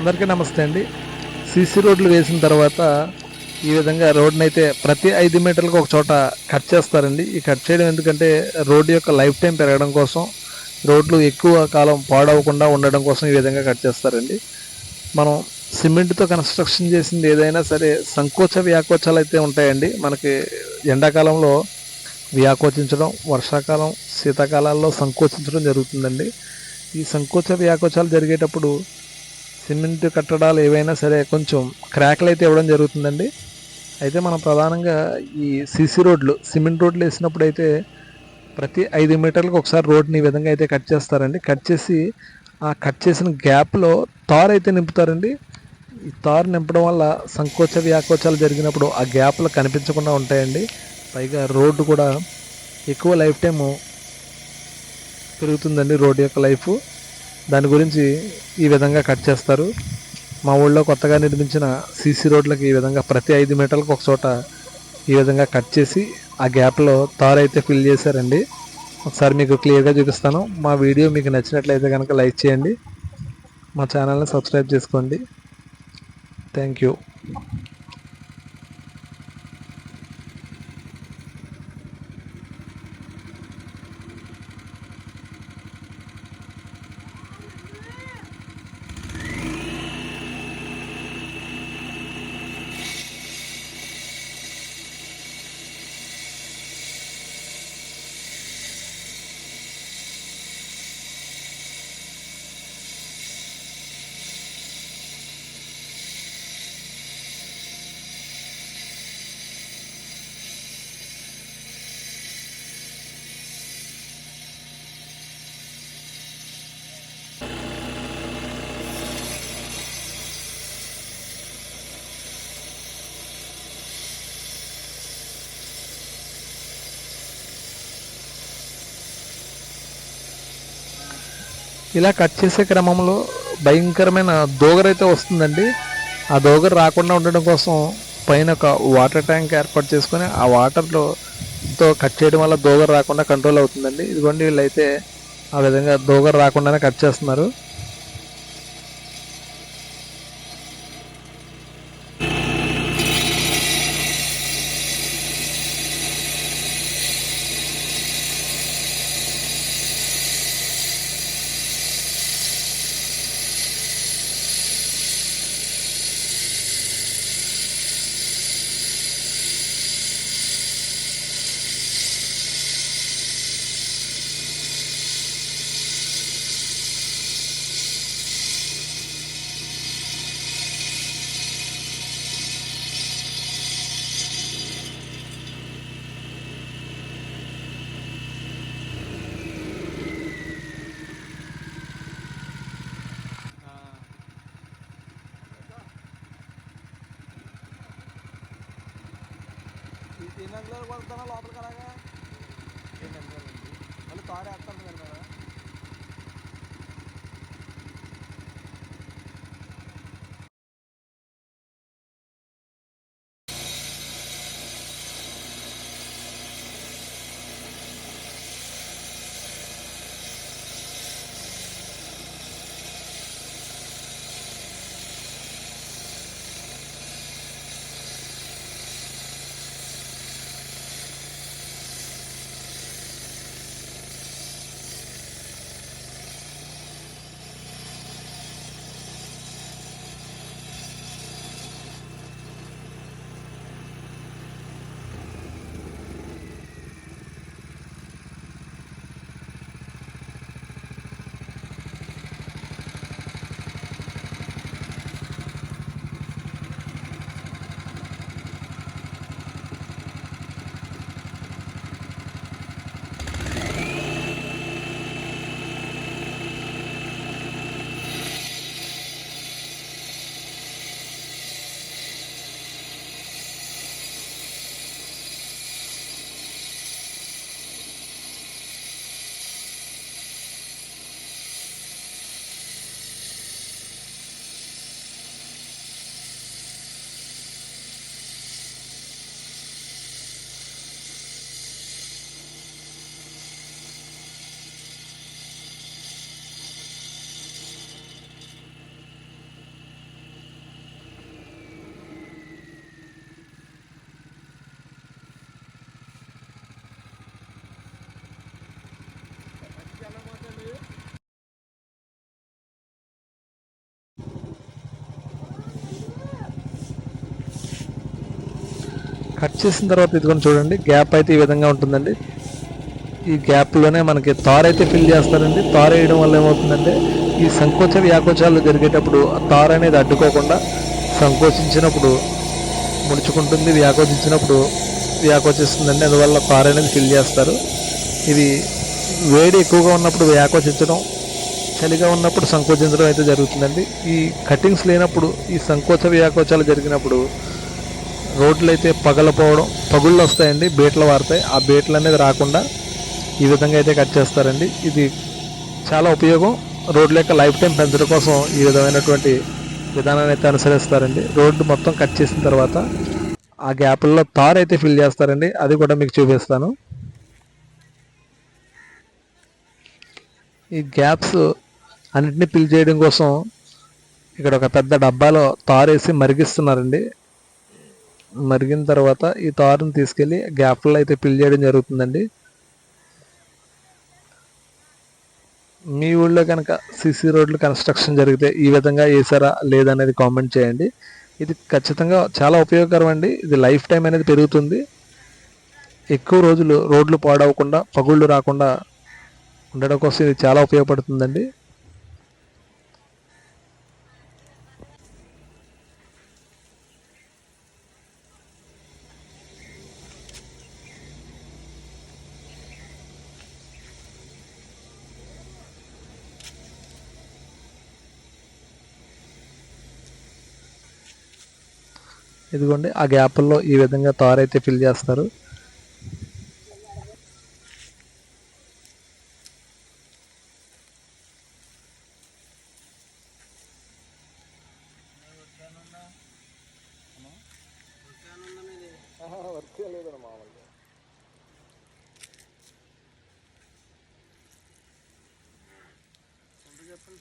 అందరికీ నమస్తే అండి. సీసీ రోడ్లు వేసిన తర్వాత ఈ విధంగా రోడ్ని అయితే ప్రతి ఐదు మీటర్లకు ఒక చోట కట్ చేస్తారండి. ఈ కట్ చేయడం ఎందుకంటే రోడ్డు యొక్క లైఫ్ టైం పెరగడం కోసం రోడ్లు ఎక్కువ కాలం పాడవకుండా ఉండడం కోసం ఈ విధంగా కట్ చేస్తారండి. మనం సిమెంట్తో కన్స్ట్రక్షన్ చేసింది ఏదైనా సరే సంకోచ వ్యాకోచాలు అయితే ఉంటాయండి. మనకి ఎండాకాలంలో వ్యాకోచించడం వర్షాకాలం శీతాకాలాల్లో సంకోచించడం జరుగుతుందండి. ఈ సంకోచ వ్యాకోచాలు జరిగేటప్పుడు సిమెంట్ కట్టడాలు ఏవైనా సరే కొంచెం క్రాక్లు అయితే ఇవ్వడం జరుగుతుందండి. అయితే మనం ప్రధానంగా ఈ సీసీ రోడ్లు సిమెంట్ రోడ్లు వేసినప్పుడు అయితే ప్రతి ఐదు మీటర్లకు ఒకసారి రోడ్ని ఈ విధంగా అయితే కట్ చేస్తారండి. కట్ చేసి ఆ కట్ చేసిన గ్యాప్లో తార్ అయితే నింపుతారండి. ఈ తార్ నింపడం వల్ల సంకోచ వ్యాకోచాలు జరిగినప్పుడు ఆ గ్యాప్లు కనిపించకుండా ఉంటాయండి. పైగా రోడ్డు కూడా ఎక్కువ లైఫ్ టైము పెరుగుతుందండి రోడ్డు యొక్క లైఫ్. దాని గురించి ఈ విధంగా కట్ చేస్తారు. మా ఊళ్ళో కొత్తగా నిర్మించిన సీసీ రోడ్లకి ఈ విధంగా ప్రతి ఐదు మీటర్లకు ఒక చోట ఈ విధంగా కట్ చేసి ఆ గ్యాప్లో తారు అయితే ఫిల్ చేశారండి. ఒకసారి మీకు క్లియర్గా చూపిస్తాను. మా వీడియో మీకు నచ్చినట్లయితే కనుక లైక్ చేయండి. మా ఛానల్ని సబ్స్క్రైబ్ చేసుకోండి. Thank you. ఇలా కట్ చేసే క్రమంలో భయంకరమైన దోగరైతే వస్తుందండి. ఆ దోగర్ రాకుండా ఉండడం కోసం పైన ఒక వాటర్ ట్యాంక్ ఏర్పాటు చేసుకొని ఆ వాటర్లో తో కట్ చేయడం వల్ల దోగర్ రాకుండా కంట్రోల్ అవుతుందండి. ఇదిగోండి వీళ్ళైతే ఆ విధంగా దోగర్ రాకుండానే కట్ చేస్తున్నారు. ఎన్ని అంగుళాలు కొడతానో లోపలికి అలాగా ఎన్ని అంగుళాలండి మళ్ళీ తారు వేస్తాను కదా మేడం. కట్ చేసిన తర్వాత ఇది ఇదిగోండి చూడండి గ్యాప్ అయితే ఈ విధంగా ఉంటుందండి. ఈ గ్యాప్లోనే మనకి తార్ అయితే ఫిల్ చేస్తారండి. తార్ వేయడం వల్ల ఏమవుతుందంటే ఈ సంకోచ వ్యాకోచాలు జరిగేటప్పుడు ఆ తార్ అనేది అడ్డుకోకుండా సంకోచించినప్పుడు ముడుచుకుంటుంది వ్యాకోచించినప్పుడు వ్యాకోచిస్తుందండి. అందువల్ల తార్ అనేది ఫిల్ చేస్తారు. ఇది వేడి ఎక్కువగా ఉన్నప్పుడు వ్యాకోచించడం చలిగా ఉన్నప్పుడు సంకోచించడం అయితే జరుగుతుందండి. ఈ కటింగ్స్ లేనప్పుడు ఈ సంకోచ వ్యాకోచాలు జరిగినప్పుడు రోడ్లు అయితే పగలపోవడం పగుళ్ళు వస్తాయండి బీటలు వారుతాయి. ఆ బీటలు అనేది రాకుండా ఈ విధంగా అయితే కట్ చేస్తారండి. ఇది చాలా ఉపయోగం. రోడ్ల యొక్క లైఫ్ టైం పెంచడం కోసం ఈ విధమైనటువంటి విధానాన్ని అయితే అనుసరిస్తారండి. రోడ్డు మొత్తం కట్ చేసిన తర్వాత ఆ గ్యాప్ల్లో తార్ అయితే ఫిల్ చేస్తారండి. అది కూడా మీకు చూపిస్తాను. ఈ గ్యాప్స్ అన్నిటిని ఫిల్ చేయడం కోసం ఇక్కడ ఒక పెద్ద డబ్బాలో తారేసి మరిగిస్తున్నారండి. మరిగిన తర్వాత ఈ తారుని తీసుకెళ్ళి గ్యాప్లో అయితే పిల్ చేయడం జరుగుతుందండి. మీ ఊళ్ళో కనుక సిసి రోడ్లు కన్స్ట్రక్షన్ జరిగితే ఈ విధంగా వేసారా లేదనేది కామెంట్ చేయండి. ఇది ఖచ్చితంగా చాలా ఉపయోగకరం అండి. ఇది లైఫ్ టైం అనేది పెరుగుతుంది. ఎక్కువ రోజులు రోడ్లు పాడవకుండా పగుళ్ళు రాకుండా ఉండడం కోసం ఇది చాలా ఉపయోగపడుతుందండి. ఇదిగోండి ఆ గ్యాప్ల్లో ఈ విధంగా తార్ అయితే ఫిల్ చేస్తారు. వర్క్ చెప్పండి